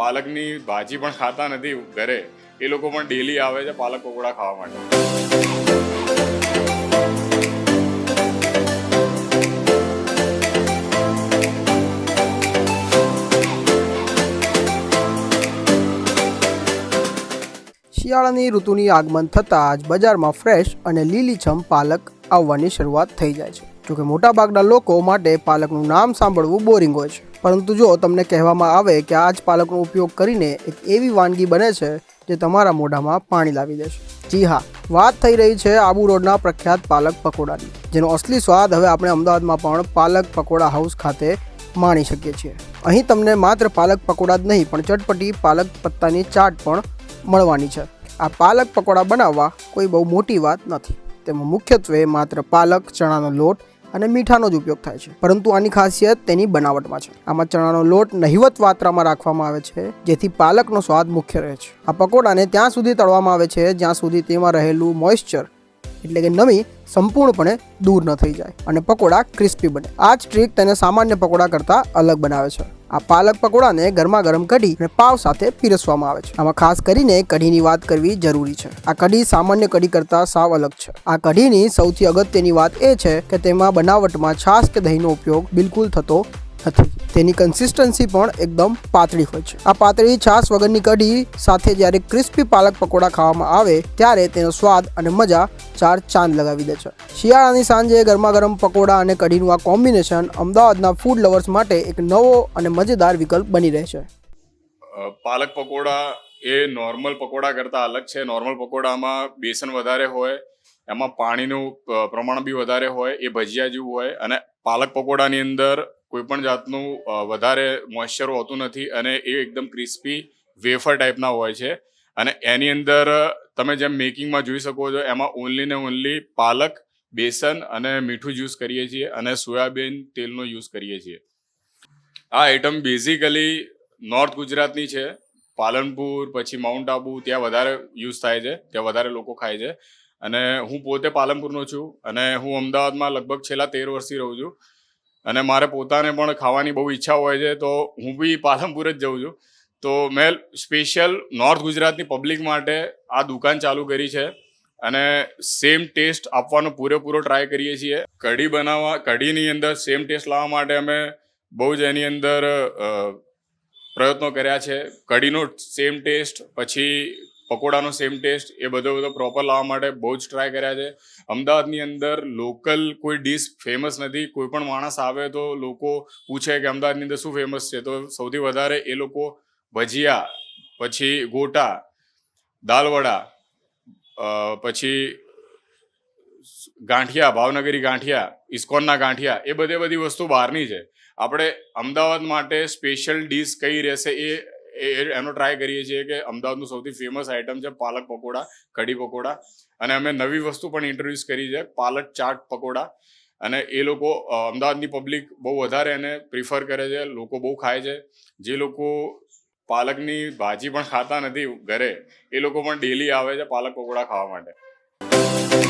પાલકની ભાજી પણ ખાતા નથી ઘરે. એ લોકો પણ ડેલી આવે છે પાલક પકોડા ખાવા માટે. શિયાળાની ઋતુની આગમન થતાં જ બજારમાં ફ્રેશ અને લીલીછમ પાલક આવવાની શરૂઆત થઈ જાય છે. જોકે મોટાભાગના લોકો માટે પાલકનું નામ સાંભળવું બોરિંગ હોય છે. પરંતુ જો તમને કહેવામાં આવે કે આ જ પાલકનો ઉપયોગ કરીને એક એવી વાનગી બને છે જે તમારા મોઢામાં પાણી લાવી દેશે. જી હા, વાત થઈ રહી છે આબુ રોડના પ્રખ્યાત પાલક પકોડાની, જેનો અસલી સ્વાદ હવે આપણે અમદાવાદમાં પણ પાલક પકોડા હાઉસ ખાતે માણી શકીએ છીએ. અહીં તમને માત્ર પાલક પકોડા જ નહીં, પણ ચટપટી પાલક પત્તાની ચાટ પણ મળવાની છે. આ પાલક પકોડા બનાવવા કોઈ બહુ મોટી વાત નથી. તેમાં મુખ્યત્વે માત્ર પાલક, ચણાનો લોટ અને મીઠાનો જ ઉપયોગ થાય છે. પરંતુ આની ખાસિયત તેની બનાવટમાં છે. આમાં ચણાનો લોટ નહિવત માત્રામાં રાખવામાં આવે છે, જેથી પાલકનો સ્વાદ મુખ્ય રહે છે. આ પકોડાને ત્યાં સુધી તળવામાં આવે છે, જ્યાં સુધી તેમાં રહેલું મોઇશ્ચર એટલે કે નમી સંપૂર્ણપણે દૂર ન થઈ જાય અને પકોડા ક્રિસ્પી બને. આ જ ટ્રીક તેને સામાન્ય પકોડા કરતાં અલગ બનાવે છે. આ પાલક પકોડાને ગરમા ગરમ કઢી અને પાવ સાથે પીરસવામાં આવે છે. આમાં ખાસ કરીને કઢીની વાત કરવી જરૂરી છે. આ કઢી સામાન્ય કઢી કરતાં સાવ અલગ છે. આ કઢીની સૌથી અગત્યની વાત એ છે કે તેમાં બનાવટમાં છાશ કે દહીંનો ઉપયોગ બિલકુલ થતો નથી. તેની કન્સિસ્ટન્સી પણ એકદમ પાતળી હોય છે. આ પાતળી છાશ વગરની કઢી સાથે જ્યારે ક્રિસ્પી પાલક પકોડા ખાવામાં આવે ત્યારે તેનો સ્વાદ અને મજા ચાર ચાંદ લગાવી દે છે. શિયાળાની સાંજે ગરમા ગરમ પકોડા અને કઢીનું આ કોમ્બિનેશન અમદાવાદના ફૂડ લવર્સ માટે એક નવો અને મજેદાર વિકલ્પ બની રહે છે. પાલક પકોડા એ નોર્મલ પકોડા કરતાં અલગ છે. નોર્મલ પકોડામાં બેસન વધારે હોય, એમાં પાણીનું પ્રમાણ બી વધારે હોય, એ ભજીયા જેવું હોય અને પાલક પકોડાની અંદર કોઈ પણ જાતનું વધારે મોઇશ્ચર હોતું નથી અને એ એકદમ ક્રિસ્પી વેફર ટાઈપના હોય છે. અને એની અંદર તમે જેમ મેકિંગમાં જોઈ શકો છો, એમાં ઓનલી ને ઓનલી પાલક, બેસન અને મીઠું યુઝ કરીએ છીએ અને સોયાબીન તેલનો યુઝ કરીએ છીએ. આ આઈટમ બેઝિકલી નોર્થ ગુજરાતની છે. પાલનપુર, પછી માઉન્ટ આબુ ત્યાં વધારે યુઝ થાય છે, ત્યાં વધારે લોકો ખાય છે. અને હું પોતે પાલનપુરનો છું અને હું અમદાવાદમાં લગભગ છેલ્લા તેર વર્ષથી રહું છું. અને મારે પોતાને પણ ખાવાની બહુ ઈચ્છા હોય છે, તો હું બી પાલનપુર જ જઉં છું. તો મેં સ્પેશિયલ નોર્થ ગુજરાતની પબ્લિક માટે આ દુકાન ચાલુ કરી છે અને સેમ ટેસ્ટ આપવાનો પૂરેપૂરો ટ્રાય કરીએ છીએ. કઢી બનાવવા, કઢીની અંદર સેમ ટેસ્ટ લાવવા માટે અમે બહુ જ એની અંદર પ્રયત્નો કર્યા છે. કઢીનો સેમ ટેસ્ટ પછી પકોડાનો સેમ ટેસ્ટ એ બધો બધો પ્રોપર લાવવા માટે બહુ જ ટ્રાય કર્યા છે. અમદાવાદની અંદર લોકલ કોઈ ડીશ ફેમસ નથી, કોઈ પણ માણસ આવે તો લોકો પૂછે કે અમદાવાદની અંદર શું ફેમસ છે? તો સૌથી વધારે એ લોકો ભજીયા, પછી ગોટા દાલવડા પછી ગાંઠિયા, ભાવનગરી ગાંઠિયા, ઇસ્કોનના ગાંઠિયા, એ બધે બધી વસ્તુ બહારની છે. આપણે અમદાવાદ માટે સ્પેશિયલ ડીશ કઈ રહેશે એ એનો ટ્રાય કરીએ છીએ કે અમદાવાદનું સૌથી ફેમસ આઇટમ છે પાલક પકોડા, કઢી પકોડા. અને અમે નવી વસ્તુ પણ ઇન્ટ્રોડ્યુસ કરી છે, પાલક ચાટ પકોડા. અને એ લોકો અમદાવાદની પબ્લિક બહુ વધારે એને પ્રિફર કરે છે, લોકો બહુ ખાય છે. જે લોકો પાલકની ભાજી પણ ખાતા નથી ઘરે, એ લોકો પણ ડેલી આવે છે પાલક પકોડા ખાવા માટે.